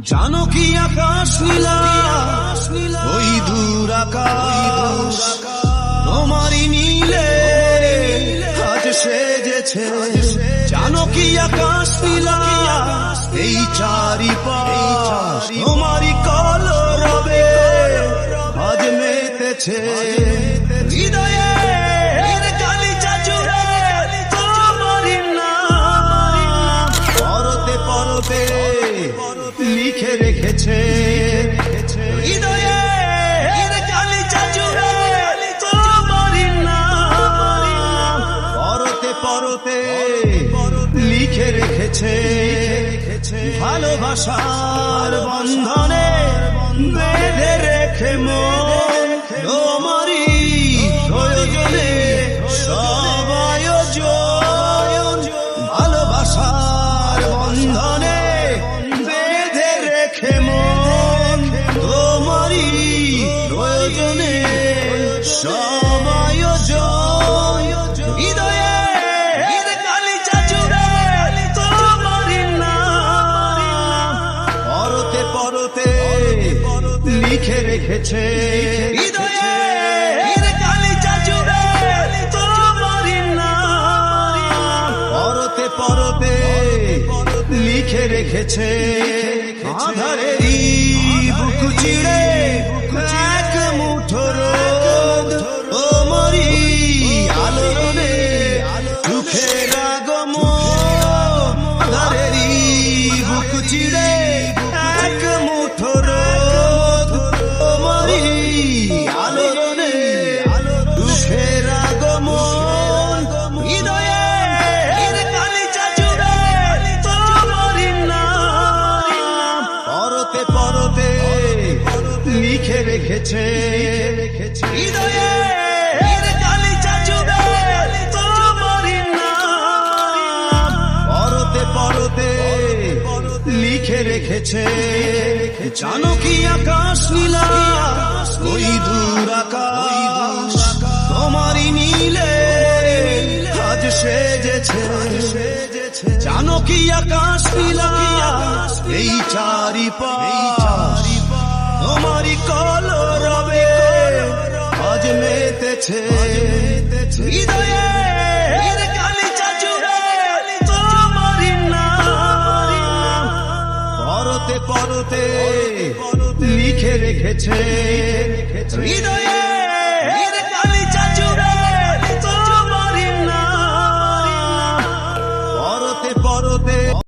জানো কি আকাশ নীলা? ওই দূর আকাশ। তোমারই নীলে আজ সেজেছে। জানো কি আকাশ নীলা? এই চারিপাশ। তোমারই কলরবে আজ মেতেছে। লিখে রেখেছে হৃদয়ে গালিচা জুড়ে তোমারই নাম পরতে পরতে লিখে রেখেছে ভালোবাসার বন্ধনে বেঁধে রেখে মন। সবাই হৃদয়ে কালিচা জুড়ে তোমারই নাম। পরতে পরতে লিখে রেখেছে। হৃদয়ে কালিচা জুড়ে তোমারই নাম। পরতে পরতে লিখে রেখেছে। আধারেরই বুক চিড়ে এক মুঠো চিড়ে এক মুঠো রোদ তোমারই আলোড়নে সুখের আগমন, হৃদয়ে কালিচা জুড়ে তোমারই নাম পরতে পরতে লিখে রেখেছে, হৃদয়ে লিখে রেখেছে। জানো কি আকাশ নীলা? ওই দূর আকাশ। তোমারই নীলে আজ সেজেছে। জানো কি আকাশ নীলা? এই চারিপাশ। তোমারই কলরবে আজ মেতেছে। হৃদয়ে পরতে পরতে লিখে রেখেছে। হৃদয়ে